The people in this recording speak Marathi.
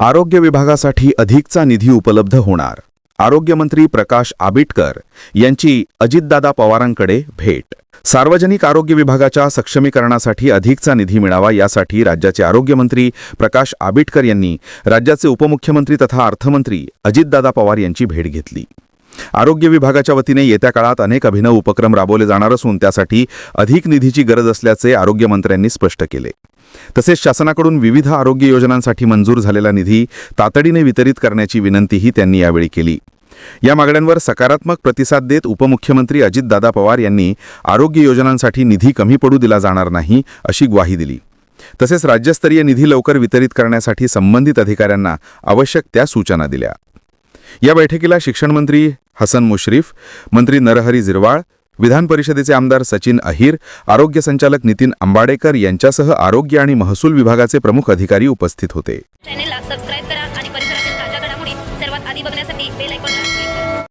आरोग्य विभागासाठी अधिकचा निधी उपलब्ध होणार. आरोग्यमंत्री प्रकाश आबिटकर यांची अजितदादा पवारांकडे भेट. सार्वजनिक आरोग्य विभागाच्या सक्षमीकरणासाठी अधिकचा निधी मिळावा यासाठी राज्याचे आरोग्यमंत्री प्रकाश आबिटकर यांनी राज्याचे उपमुख्यमंत्री तथा अर्थमंत्री अजितदादा पवार यांची भेट घेतली. आरोग्य विभागाच्या वतीने येत्या काळात अनेक अभिनव उपक्रम राबवले जाणार असून त्यासाठी अधिक निधीची गरज असल्याचे आरोग्यमंत्र्यांनी स्पष्ट केले. तसेच शासनाकडून विविध आरोग्य योजनांसाठी मंजूर झालेला निधी तातडीने वितरित करण्याची विनंतीही त्यांनी यावेळी केली. या मागण्यांवर सकारात्मक प्रतिसाद देत उपमुख्यमंत्री अजितदादा पवार यांनी आरोग्य योजनांसाठी निधी कमी पडू दिला जाणार नाही अशी ग्वाही दिली. तसेच राज्यस्तरीय निधी लवकर वितरित करण्यासाठी संबंधित अधिकाऱ्यांना आवश्यक त्या सूचना दिल्या. या बैठकीला शिक्षणमंत्री हसन मुश्रीफ मंत्री नरहरी झिरवाळ विधान परिषदेचे आमदार सचिन अहिर आरोग्य संचालक नितीन अंबाडेकर यांच्यासह आरोग्य आणि महसूल विभागाचे प्रमुख अधिकारी उपस्थित होते.